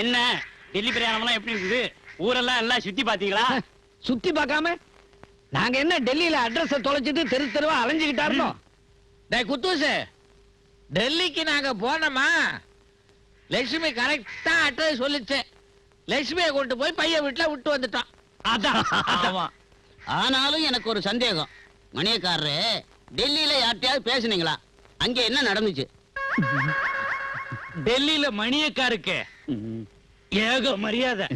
என்ன? டெல்லி பிரயாணம்லாம் எப்படி இருக்குது? ஊரெல்லாம் எல்லாம் சுத்தி பாத்தீங்களா சுத்தி பார்க்காம? நாங்க என்ன டெல்லியில அட்ரஸ் தொலைச்சிட்டு தெரு தெருவா அலைஞ்சுக்கிட்டா இருந்தோம் டேய் குத்தூசு. டெல்லிக்கு நாங்க போனோமா? லட்சுமி கரெக்டா அட்ரஸ் சொல்லிச்சு. லட்சுமியை கொண்டு போய் பையன் வீட்டுல விட்டு வந்துட்டோம். அதான் ஆனாலும் எனக்கு ஒரு சந்தேகம். மணியக்காரரு டெல்லியில யார்கிட்டயாவது பேசுனீங்களா? அங்க என்ன நடந்துச்சு? டெல்லியில மணியக்காருக்கு. ஏக மரியாதை.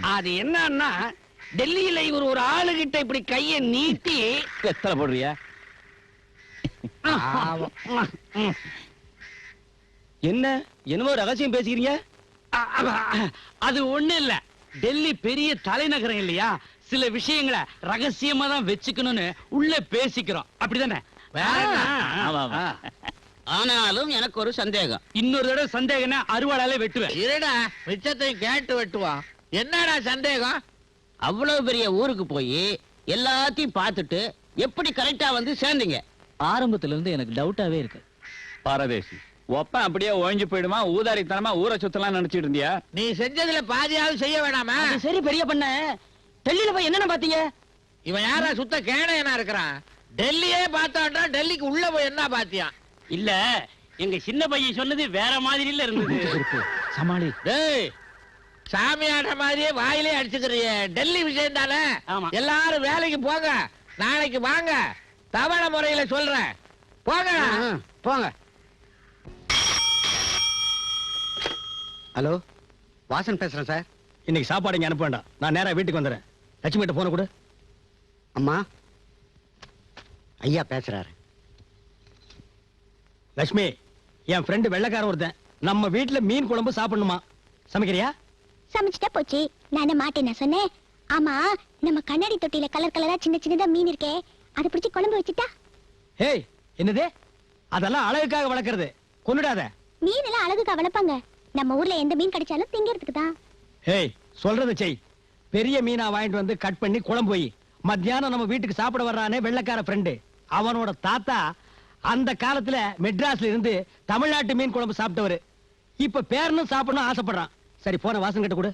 அது என்னன்னா டெல்லியில இவர் ஒரு ஆளுகிட்ட இப்படி கைய நீட்டி எத்தனை போடுறியா? என்ன? என்னமோ ரகசியம் அ- அது ஒண்ணு இல்ல. டெல்லி பெரிய தலைநகரம் இல்லையா? சில விஷயங்களை ரகசியமா தான் வச்சுக்கணும்னு உள்ள பேசிக்கிறோம். அப்படிதானே? ஆனாலும் எனக்கு ஒரு சந்தேகம். இன்னொரு தடவை சந்தேகம்னா அறுவாளாலே வெட்டுவேன். இருடா மிச்சத்தையும் கேட்டு வெட்டுவோம் என்னடா சந்தேகம்? அவ்வளவு பெரிய ஊருக்கு போய் எல்லாத்தையும் பார்த்துட்டு எப்படி கரெக்டா வந்து சேர்ந்தீங்க? ஆரம்பத்துல இருந்து எனக்கு டவுட்டாவே இருக்கு. பாரதேசி ஒப்பன் அப்படியே ஒழிஞ்சு போயிடுமா? ஊதாரித்தனமா ஊரை சுத்தலாம் நினைச்சிட்டு இருந்தியா? நீ செஞ்சதுல பாதியாவது செய்ய வேணாமா? சரி பெரிய பண்ண. டெல்லியில போய் என்னென்ன பாத்தீங்க இவன் யாரா சுத்த கேணையனா இருக்கிறான்? டெல்லியே பார்த்தான்டா டெல்லிக்கு உள்ள போய் என்ன பாத்தியான்? இல்ல எங்க சின்ன பையன் சொன்னது வேற மாதிரி இல்ல இருந்தது. சமாளி. டேய் சாமியாட்ட மாதிரியே வாயிலே அடிச்சுக்கிறிய. டெல்லி விஷயம் தானே? ஆமா. எல்லாரும் வேலைக்கு போங்க. நாளைக்கு வாங்க. தவணை முறையில சொல்றேன் போங்க. போங்க. ஹலோ வாசன் பேசுறேன் சார். இன்னைக்கு சாப்பாடு இங்க அனுப்ப வேண்டாம். நான் நேரா வீட்டுக்கு வந்துடுறேன் லட்சுமி கிட்ட போன கூட. அம்மா ஐயா பேசுறாரு. லட்சுமி என் ஃப்ரெண்டு வெள்ளைக்காரன் ஒருத்தன். நம்ம வீட்டுல மீன் குழம்பு சாப்பிடணுமா? சமைக்கிறியா? சமைச்சிட்டா போச்சு. நானே மாட்டேன் நான் சொன்னேன். ஆமா நம்ம கண்ணாடி தொட்டியில கலர் கலரா சின்ன சின்னதா மீன் இருக்கே. அதை பிடிச்சி குழம்பு வச்சுட்டா? ஏய் என்னது? அதெல்லாம் அழகுக்காக வளர்க்கறது. கொன்னுடாத. மீன் எல்லாம் அழகுக்கா வளர்ப்பாங்க. நம்ம ஊர்ல எந்த மீன் கிடைச்சாலும் திங்கிறதுக்கு தான். ஏய் சொல்றத செய். பெரிய மீனா வாங்கிட்டு வந்து கட் பண்ணி குழம்பு வை. மத்தியானம் நம்ம வீட்டுக்கு சாப்பிட வர்றானே வெள்ளைக்கார ஃப்ரெண்டு அவனோட தாத்தா அந்த காலத்துல மெட்ராஸ்ல இருந்து தமிழ்நாட்டு மீன் குழம்பு சாப்பிட்டவரு. இப்ப பேரனும் சாப்பிடணும் ஆசைப்படுறான். சரி போன வாசன் கிட்ட கொடு.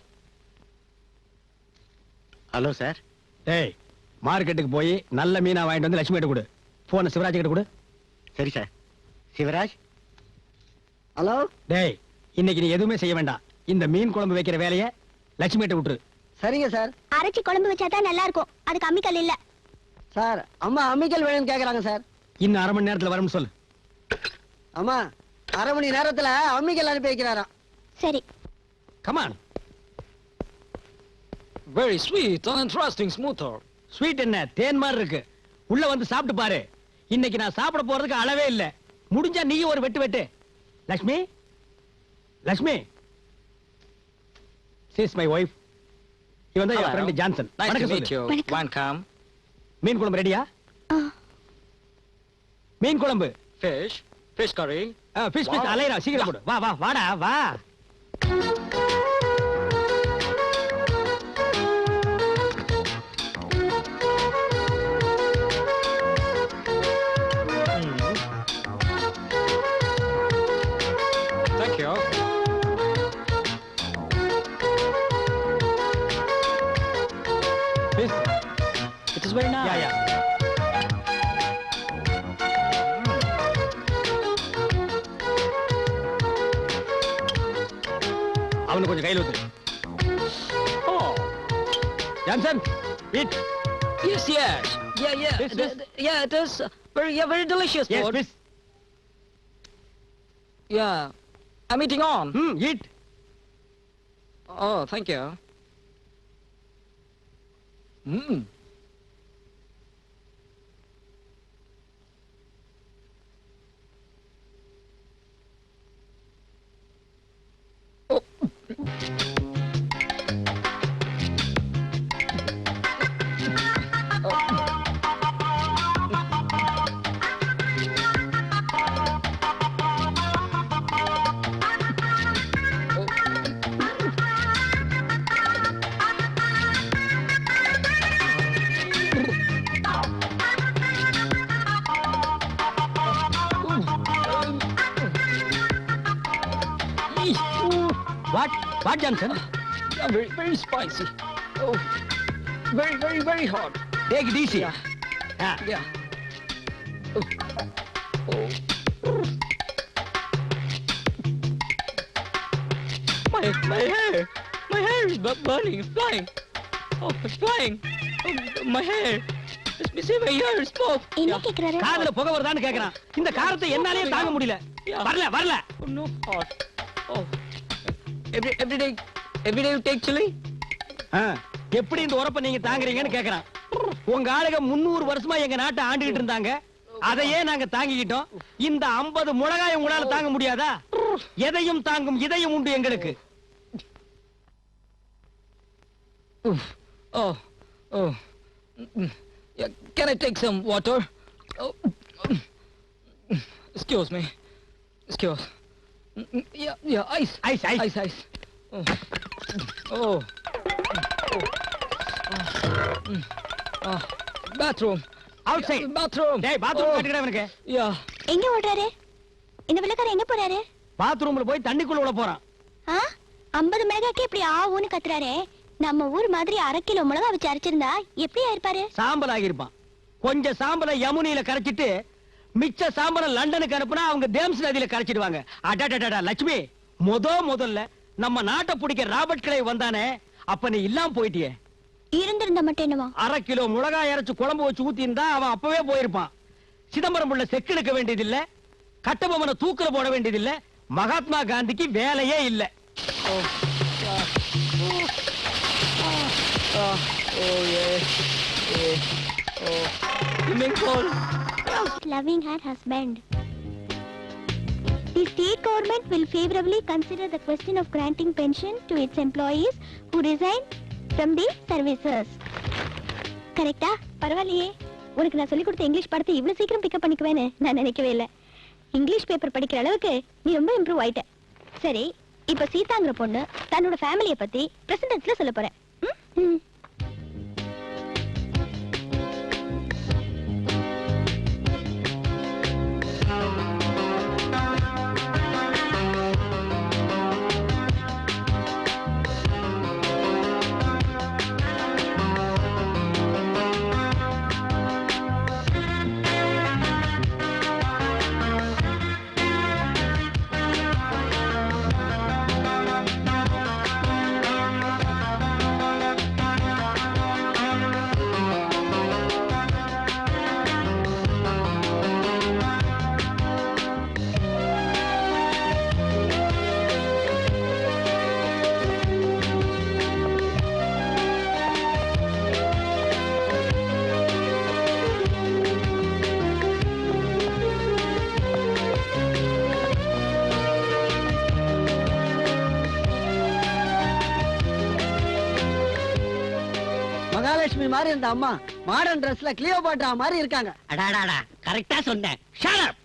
Hello sir. ஏய் மார்க்கெட்டுக்கு போய் நல்ல மீனா வாங்கிட்டு வந்து லட்சுமி கிட்ட கொடு. போன சிவராஜ் கிட்ட கொடு. சரி சார். சிவராஜ்? ஹலோ? டேய் இன்னைக்கு நீ எதுவுமே செய்ய வேண்டாம். இந்த மீன் குழம்பு வைக்கிற வேலைய லட்சுமி கிட்ட விட்டுரு. சரிங்க சார். அரைச்சி குழம்பு வச்சாதான் நல்லா இருக்கும். அதுக்கு அம்மிக்கல் இல்ல. சார் அம்மா அம்மிக்கல் வேணும்னு கேக்குறாங்க சார். இன்னும் அரை மணி நேரத்துல வரும்னு சொல்லு. அம்மா அரை மணி நேரத்துல அம்மிக்கல் அனுப்பி வைக்கிறாராம். சரி. Come on very sweet interesting smoother sweet என்ன? தேன் மாதிரி இருக்கு. உள்ள வந்து சாப்பிட்டு பாரு. இன்னைக்கு நான் சாப்பிட போறதுக்கு அளவே இல்ல. முடிஞ்சா நீ ஒரு வெட்டு வெட்டு. Lakshmi? Lakshmi? She's my wife இவன் தான் என் Hello. ஃப்ரெண்ட் ஜான்சன் வணக்கம். மீன் குழம்பு ரெடியா மீன் குழம்பு Fish. Fish curry. Fish fish. அலைரா சீக்கிரம் போடு வா வா வாடா வா Thank you. Fish It is very nice. Yeah yeah அவனுக்கு கொஞ்சம் கையில் ஊத்து Oh, ஜான்சன் வீட் yes, yes. Yeah, yeah. Fish. the- yeah, it is uh, very, yeah, very delicious yes food. Fish Yeah. I'm eating on. Hmm eat Oh, thank you. Mm. What Johnson very very spicy oh very very very hot take it easy yeah my my hair my hair is bu- burning it's flying oh it's flying oh, my hair காதுல புகை வருதான்னு கேக்குறான் இந்த காரத்தை என்னாலயே தாங்க முடியல Yeah. வரல வரல every day you take chili? ஆ, எப்படி இந்த உரப்ப நீங்க தாங்குறீங்கன்னு கேக்குறான். உங்க ஆளுங்க முன்னூறு வருஷமா எங்க நாட்டை ஆண்டுகிட்டு இருந்தாங்க. அதையே நாங்க தாங்கிக்கிட்டோம். இந்த 50 முழகாய் உங்களால தாங்க முடியாதா? எதையும் தாங்கும் இதயம் உண்டு எங்களுக்கு. Oh, oh. Mm, Yeah, can I take some water? Oh, Yeah, yeah, ice. Ice ice Ice, ice. Oh. Oh. Oh. Mm. Ah, bathroom. Yeah, bathroom. டேய் பாத்ரூம் Oh, எனக்கு Yeah. எங்க ஓடுறாரு இந்த வெள்ளக்காரன் எங்க போறாரு பாத்ரூம்ல போய் தண்ணிக்குள்ள விட போறான் ஆ ஐம்பது மிளகாக்கே இப்படி ஆவுன்னு கத்துறாரே நம்ம ஊர் மாதிரி அரை கிலோ மிளகா வச்சு அரைச்சிருந்தா எப்படி ஆயிருப்பாரு சாம்பல் ஆகியிருப்பான் கொஞ்சம் சாம்பலை யமுனியில கரைச்சிட்டு மிச்ச சாம்பலை லண்டனுக்கு அனுப்புனா அவங்க தேம்ஸ் நதியில கரைச்சிடுவாங்க அடடடடா லட்சுமி முத முதல்ல நம்ம நாட்டை பிடிக்க ராபர்ட் கிளை வந்தானே அப்ப நீ இல்லாம போயிட்டியே இருந்திருந்தா மட்டும் என்னவா அரை கிலோ மிளகாய் அரைச்சு குழம்பு வச்சு ஊத்தி இருந்தா அவன் அப்பவே போயிருப்பான் சிதம்பரம் உள்ள செக்கெடுக்க வேண்டியதில்ல கட்டபொம்மனை தூக்குல போட வேண்டியதில்ல மகாத்மா காந்திக்கு வேலையே இல்ல Ah, oh, yeah. Yeah. Loving her husband. The state government will favorably consider the question of granting pension to its employees who resign from the services. கரெக்டா ah? பரவாயில்லையே. உனக்கு நான் சொல்லி கொடுத்த இங்கிலீஷ் படத்தை இவ்வளவு சீக்கிரம் பிக்கப் பண்ணிக்குவேன்னு நான் நினைக்கவே இல்லை. இங்கிலீஷ் பேப்பர் படிக்கிற அளவுக்கு நீ ரொம்ப இம்ப்ரூவ் ஆயிட்ட. சரி இப்ப சீதாங்கிற பொண்ணு தன்னோட ஃபேமிலியை பத்தி பிரசன்டென்ஸ்ல சொல்ல போறேன். மகாலட்சுமி மாதிரி இருந்த அம்மா மாடர்ன் ட்ரெஸ்ல கிளியோபாட்ரா மாதிரி இருக்காங்க. அடாடாடா கரெக்டா சொன்னேன். Shut up